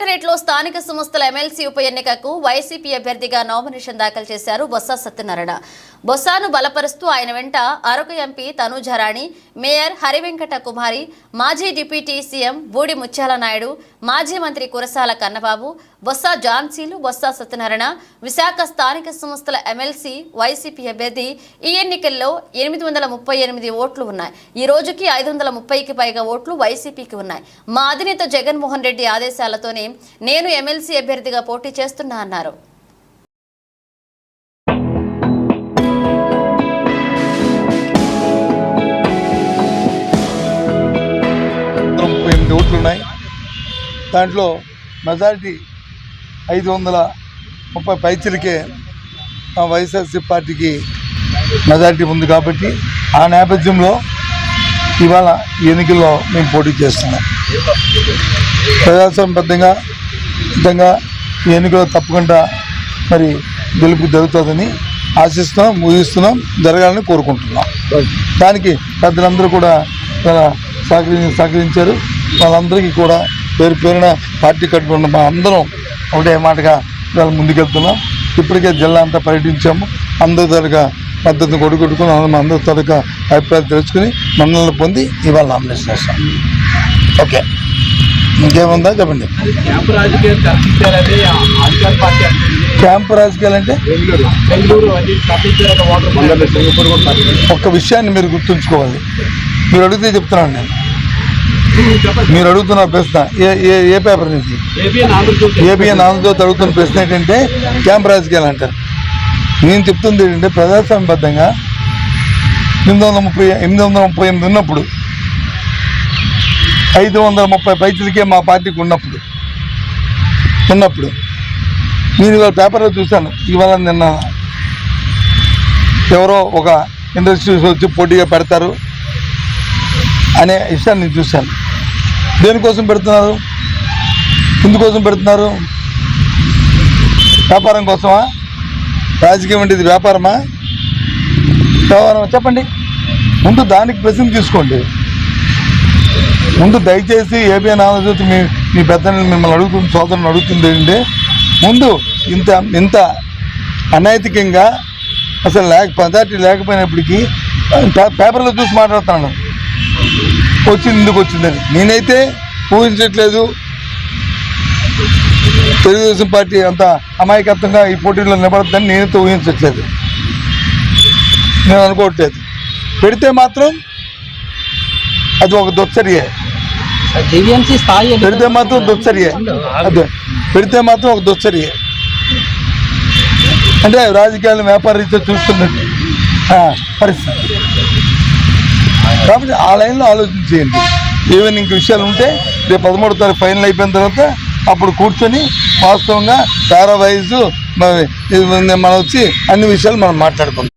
కలెక్టరేట్లో స్థానిక సంస్థల ఎమ్మెల్సీ ఉప ఎన్నికకు వైసీపీ అభ్యర్థిగా నామినేషన్ దాఖలు చేశారు బొత్స సత్యనారాయణ. బొత్సాను బలపరుస్తూ ఆయన వెంట అరకు ఎంపీ తనూజరాణి మేయర్ హరివెంకట కుమారి మాజీ డిప్యూటీ సీఎం బూడి ముత్యాల నాయుడు మాజీ మంత్రి కురసాల కన్నబాబు బొత్స జాన్సీలు బొత్స సత్యనారాయణ విశాఖ స్థానిక సంస్థల ఎమ్మెల్సీ వైసీపీ అభ్యర్థి ఈ ఎన్నికల్లో ఎనిమిది వందల ముప్పై ఎనిమిది ఓట్లు ఉన్నాయి. ఈ రోజుకి ఐదు వందల ముప్పైకి పైగా ఓట్లు వైసీపీకి ఉన్నాయి. మా అధినేత జగన్మోహన్ రెడ్డి ఆదేశాలతోనే నేను ఎమ్మెల్సీ అభ్యర్థిగా పోటీ చేస్తున్నా అన్నారు. ముప్పై ఉన్నాయి. దాంట్లో మెజారిటీ ఐదు వందల ముప్పై పైచలకే వైఎస్ఆర్సీ పార్టీకి మెజారిటీ ఉంది కాబట్టి ఆ నేపథ్యంలో ఇవాళ ఎన్నికల్లో మేము పోటీ చేస్తున్నాం. ప్రజాస్వామ్యబద్ధంగా విధంగా ఈ ఎన్నికలు తప్పకుండా మరి గెలుపు జరుగుతుందని ఆశిస్తున్నాం ముగిస్తున్నాం జరగాలని కోరుకుంటున్నాం. దానికి పెద్దలందరూ కూడా చాలా సహకరి సహకరించారు. వాళ్ళందరికీ కూడా పేరు పేరున పార్టీ కట్టుకున్న మా అందరం ఒకటే మాటగా ఇవాళ ముందుకెళ్తున్నాం. ఇప్పటికే జిల్లా అంతా పర్యటించాము. అందరి దగ్గర మద్దతు కొడుకొట్టుకుని అందరం అందరి తరగా అభిప్రాయాలు తెలుసుకుని మన్నలను పొంది ఇవాళ నామినేషన్ వేస్తాం ఓకే. ఇంకేముందా చెప్పండి. క్యాంపు రాజకీయాలు అంటే. ఒక్క విషయాన్ని మీరు గుర్తుంచుకోవాలి. మీరు అడిగితే చెప్తున్నాను నేను. మీరు అడుగుతున్న ప్రశ్న ఏ ఏ ఏ పేపర్ నుంచి? ఏబిఎన్ ఆంధ్రజ్యోతి అడుగుతున్న ప్రశ్న ఏంటంటే క్యాంప్ రాజకీయాలు అంటారు. నేను చెప్తుంది ఏంటంటే ప్రజాస్వామ్యబద్ధంగా ఎనిమిది వందల ముప్పై ఎనిమిది వందల ముప్పై ఎనిమిది ఉన్నప్పుడు ఐదు వందల ముప్పై పైసలకే మా పార్టీకి ఉన్నప్పుడు ఉన్నప్పుడు నేను ఇవాళ పేపర్లో చూశాను. ఇవాళ నిన్న ఎవరో ఒక ఇండస్ట్రీస్ వచ్చి పోటీగా పెడతారు అనే విషయాన్ని నేను చూశాను. దేనికోసం పెడుతున్నారు? ఎందుకోసం పెడుతున్నారు? వ్యాపారం కోసమా? రాజకీయం అంటే ఇది వ్యాపారమా? వ్యవహారం చెప్పండి. ముందు దానికి ప్రశ్న తీసుకోండి. ముందు దయచేసి ఏబిఎన్ ఆంధ్రజ్యోతి మీ మీ పెద్దని మిమ్మల్ని అడుగుతుంది సోదరుని అడుగుతుంది ఏంటంటే ముందు ఇంత ఇంత అనైతికంగా అసలు లేక మెజార్టీ లేకపోయినప్పటికీ పేపర్లో చూసి మాట్లాడుతున్నాను. వచ్చింది ఎందుకు వచ్చిందని నేనైతే ఊహించట్లేదు. తెలుగుదేశం పార్టీ అంత అమాయకత్వంగా ఈ పోటీలో నిలబడద్దని నేనైతే ఊహించట్లేదు. నేను అనుకోవట్లేదు. పెడితే మాత్రం అది ఒక దుచ్చర్యే. పెడితే మాత్రం దుచ్చర్యే. అదే. పెడితే మాత్రం ఒక దుచ్చర్యే. అంటే రాజకీయాలను వ్యాపార రీత్యా చూస్తున్నట్టు. పరిస్థితి. కాబట్టి ఆ లైన్లో ఆలోచించేయండి ఏమైనా ఇంక విషయాలు ఉంటే రేపు పదమూడో తారీఖు ఫైనల్ అయిపోయిన తర్వాత అప్పుడు కూర్చొని వాస్తవంగా పారా వైజ్ మనం వచ్చి అన్ని విషయాలు మనం మాట్లాడుకుందాం.